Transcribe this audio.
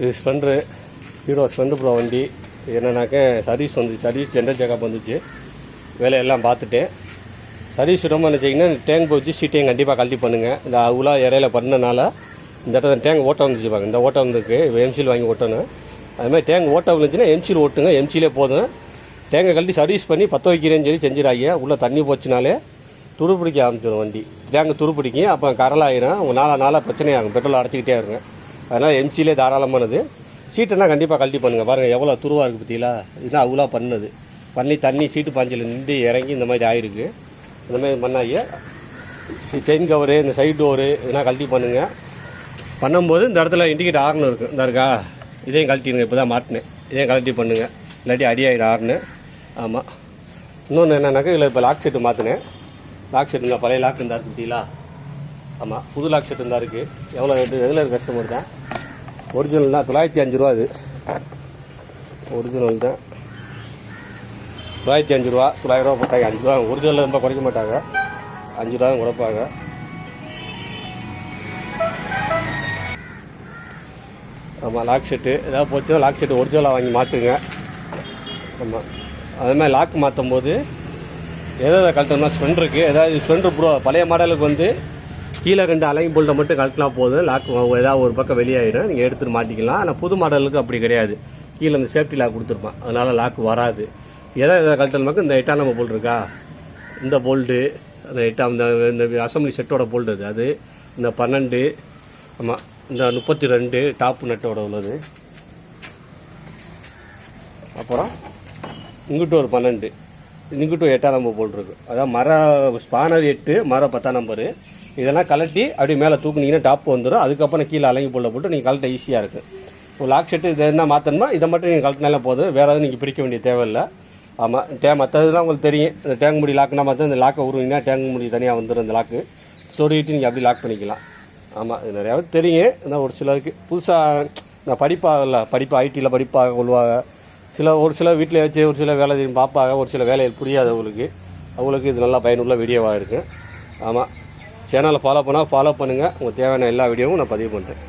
இது ஸ்பெண்ட்ரு hero ஸ்பெண்ட்ரு bro வண்டி. என்னன்னாக்க சர்வீஸ் வந்து சர்வீஸ் ஜென்ரல் செக்அப் வந்துச்சு. வேலையெல்லாம் பார்த்துட்டேன் சர்வீஸ் விடாமல் நினச்சிங்கன்னா டேங்க் போச்சு சீட்டையும் கண்டிப்பாக கழட்டி பண்ணுங்கள் இந்த அவ்வளோ இடையில பண்ணனால இந்த இடத்துல டேங்க் ஓட்டம் வந்துச்சு பாருங்க. இந்த ஓட்டம் வந்துருக்கு. எம்சியில் வாங்கி ஓட்டணும். அது மாதிரி டேங்க் ஓட்டம் இருந்துச்சுன்னா எம்சியில் ஓட்டுங்க. எம்சியிலே போதும். டேங்கை கழட்டி சர்வீஸ் பண்ணி பற்ற வைக்கிறேன்னு சொல்லி செஞ்சிடாங்க. உள்ளே தண்ணி போச்சுனாலே துரு பிடிக்க ஆரம்பிச்சிடும் வண்டி. டேங்கு துருப்பிடிக்கும். அப்போ கரலாயிரும். நாலா நாளாக நாளாக பிரச்சனையாகும். பெட்ரோல் அடைச்சிக்கிட்டே இருங்க. அதனால் எம்சிலே தாராளமானது. சீட்டெல்லாம் கண்டிப்பாக கழட்டி பண்ணுங்கள் பாருங்கள் எவ்வளோ துருவாக இருக்குது பற்றிங்களா இதுதான் அவ்வளோ பண்ணது. பண்ணி தண்ணி சீட்டு பாஞ்சில் நின்று இறங்கி இந்த மாதிரி ஆயிருக்கு. இந்த மாதிரி பண்ணாங்க. செயின் கவரு இந்த சைடு டோரு இதெல்லாம் கழட்டி பண்ணுங்கள் பண்ணும்போது இந்த இடத்துல இண்டிகேட் ஆகணும் இருக்கு. இந்த இருக்கா? இதையும் கழட்டிடுங்க. இப்போ தான் மாட்டினேன். இதையும் கழட்டி பண்ணுங்கள் இல்லாட்டி அடி ஆயிடும் ஆர்னு ஆமாம் இன்னொன்று என்னென்னாக்கா இதில் இப்போ லாக் செட்டு மாற்றினேன் லாக் செட் இந்த பழைய லாக் இருந்தா பார்த்தீங்களா ஆமாம் புது லாக் செட் இருந்தால் இருக்குது எவ்வளோ ரேட்டு ரெகுலர் கஸ்டமர் தான் ஒரிஜினல் தான் தொள்ளாயிரத்தி அஞ்சு ரூபா அது. ஒரிஜினல் தான் தொள்ளாயிரத்தி அஞ்சு ரூபா தொள்ளாயிரம் ரூபா போட்டாங்க. அஞ்சு ரூபா ஒரிஜினலில் ரொம்ப குறைக்க மாட்டாங்க. அஞ்சு ரூபா தான் குறைப்பாங்க. ஆமாம் லாக் செட்டு ஏதாவது போச்சுன்னா லாக் செட்டு ஒரிஜினலாக வாங்கி மாற்றுங்க ஆமாம் அதே மாதிரி லாக் மாற்றும் போது எதை எதை ஸ்பெண்ட் இருக்குது ஏதாவது ஸ்பெண்டர் ப்ரோ பழைய மாடலுக்கு வந்து கீழே ரெண்டு அலைன் போல்ட்டை மட்டும் கழட்டினா போதும். லாக் ஏதாவது ஒரு பக்கம் வெளியாயிடும். நீங்கள் எடுத்துட்டு மாட்டிக்கலாம். ஆனால் புது மாடலுக்கு அப்படி கிடையாது. கீழே இந்த சேஃப்டி லாக் கொடுத்துருப்பான். அதனால் லாக் வராது. எதை எதை கழட்டணுமாக்கு இந்த எட்டாம் நம்பர் போல்ட் இருக்கா? இந்த போல்ட்டு அந்த எட்டாம் இந்த இந்த அசம்பிளி செட்டோட போல்டு அது. அது இந்த பன்னெண்டு ஆமாம் இந்த முப்பத்தி ரெண்டு டாப் நெட்டோட உள்ளது. அப்புறம் இங்கிட்ட ஒரு பன்னெண்டு. இங்கிட்ட ஒரு எட்டாம் நம்பர் போட்டிருக்கு அதான் மர ஸ்பானர் எட்டு மர பத்தாம் நம்பரு இதெல்லாம் கலட்டி அப்படியே மேலே தூக்குனீங்கன்னா டாப் வந்துடும் அதுக்கப்புறம் கீழே அலங்கி போல்ல போட்டு நீங்கள் கலட்ட ஈஸியாக இருக்குது ஒரு லாக் செட்டு இது என்ன மாற்றணுமா இதை மட்டும் நீங்கள் கழட்டினாலே போதும். வேறு எதுவும் நீங்கள் பிரிக்க வேண்டிய தேவையில்லை. ஆமாம் டே மற்றதுலாம் உங்களுக்கு தெரியும். இந்த டேங்க் முடி லாக்னா மற்ற இந்த லாக்கை உருவிங்கன்னா டேங்க் முடி தனியாக வந்துடும் இந்த லாக்கு சொருகிட்டு நீங்கள் அப்படி லாக் பண்ணிக்கலாம். ஆமாம் இது நிறையாவே தெரியும். இந்த ஒரு சிலருக்கு புதுசாக நான் படிப்பாகல படிப்பு ஐடியில் படிப்பாக கொள்வாங்க. சில ஒரு சில வீட்டில் வச்சு ஒரு சில வேலை பார்ப்பாங்க ஒரு சில வேலைகள் புரியாது அவங்களுக்கு அவங்களுக்கு இது நல்லா பயனுள்ள வீடியோவாக இருக்குது ஆமாம் சேனலை ஃபாலோ பண்ணால் ஃபாலோ பண்ணுங்கள் உங்களுக்கு தேவையான எல்லா வீடியோவும் நான் பதிவு பண்ணுறேன்